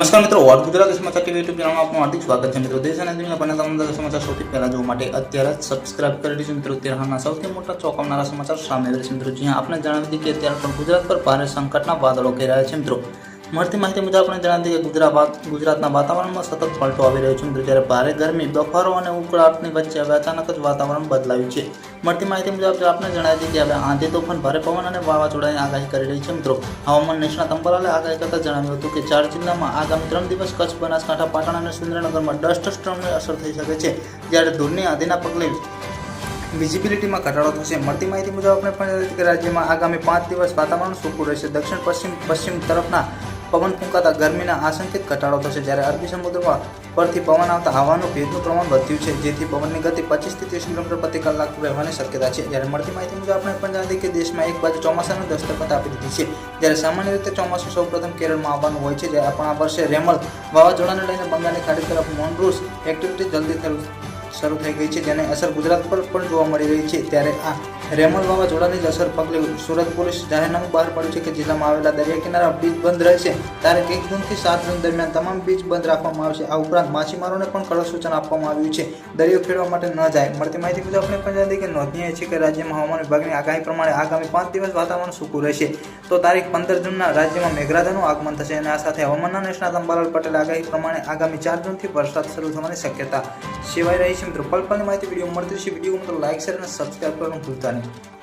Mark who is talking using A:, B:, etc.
A: નમસ્કાર મિત્રો વોટ ગુજરાત સમાચાર ટીવી યુટ્યુબ ચેનલમાં આપનું હાર્દિક સ્વાગત છે. મિત્રો, દેશ અને દુનિયા બને તમામ સમાચાર સૌથી પહેલા જોવા માટે અત્યારે જ સબસ્ક્રાઇબ કરી દીધું મિત્રો, અત્યારે હાલના સૌથી મોટા ચોંકાવનારા સમાચાર સામે આવ્યા છે. મિત્રો, જ્યાં આપણે જણાવી દીધી કે અત્યારે પણ ગુજરાત પર ભારે સંકટના વાદળો ઘેરાયા છે. મિત્રો મળતી માહિતી મુજબ આપણે જણાવી કે ગુજરાત ગુજરાતના વાતાવરણમાં સતત પલટો આવી રહ્યો છે. જ્યારે ભારે ગરમી, બફારો અને ઉકળાટની વચ્ચે હવે અચાનક જ વાતાવરણ બદલાયું છે. મળતી માહિતી મુજબ આપણે જણાવી કે હવે આંધી તોફાન, ભારે પવન અને વાવાઝોડાની આગાહી કરી રહી છે મિત્રો. હવામાન નિષ્ણાત અંબાલાલે આગાહી કરતા જણાવ્યું હતું કે ચાર જિલ્લામાં આગામી ત્રણ દિવસ કચ્છ, બનાસકાંઠા, પાટણ અને સુરેન્દ્રનગરમાં ડસ્ટ સ્ટ્રોમની અસર થઈ શકે છે. જ્યારે ધૂળની આંધીના પગલે વિઝિબિલિટીમાં ઘટાડો થશે. મળતી માહિતી મુજબ આપણે પણ રાજ્યમાં આગામી પાંચ દિવસ વાતાવરણ સૂકું રહેશે. દક્ષિણ, પશ્ચિમ પશ્ચિમ તરફના પવન ફૂંકાતા ગરમીના આશંકિત ઘટાડો થશે જ્યારે અરબી સમુદ્રમાં પરથી પવન આવતા હવાનું ભેજનું પ્રમાણ વધ્યું છે, જેથી પવનની ગતિ પચીસથી ત્રીસ કિલોમીટર પ્રતિ કલાક રહેવાની શક્યતા છે. જ્યારે મળતી માહિતી મુજબ આપણે પણ જાણીએ કે દેશમાં એક બાજુ ચોમાસાની દસ્તકત આપી દીધી છે. જ્યારે સામાન્ય રીતે ચોમાસું સૌપ્રથમ કેરળમાં આવવાનું હોય છે, જ્યારે પણ આ વર્ષે રેમલ વાવાઝોડાને લઈને બંગાળની ખાડી તરફ મોનરૂસ એક્ટિવિટી જલ્દી શરૂ થઈ ગઈ છે, જેની અસર ગુજરાત પર પણ જોવા મળી રહી છે. ત્યારે આ રેમલ વાવાઝોડાની જ અસર પગલે સુરત પોલીસ જાહેરનામું બહાર પાડ્યું છે કે જિલ્લામાં આવેલા દરિયા કિનારા બીચ બંધ રહેશે. તારીખ એક જૂનથી સાત જૂન દરમિયાન તમામ બીચ બંધ રાખવામાં આવશે. આ ઉપરાંત માછીમારોને પણ કડક સૂચન આપવામાં આવ્યું છે. દરિયો ખેડવા માટે ન જાય. મળતી માહિતી મુજબ આપણે પણ જાણીએ કે નોંધનીય છે કે રાજ્યમાં હવામાન વિભાગની આગાહી પ્રમાણે આગામી પાંચ દિવસ વાતાવરણ સૂકું રહેશે. તો તારીખ પંદર જૂનના રાજ્યમાં મેઘરાજાનું આગમન થશે અને આ સાથે હવામાનના નિષ્ણાત અંબાલાલ પટેલ આગાહી પ્રમાણે આગામી ચાર જૂનથી વરસાદ શરૂ થવાની શક્યતા સિવાય રહી છે. મિત્રો, પલ પલની માહિતી વીડિયો મળતી છે વીડિયો મિત્રો લાઇક શેર અને સબસ્ક્રાઈબ કરવાનું ભૂલતા England.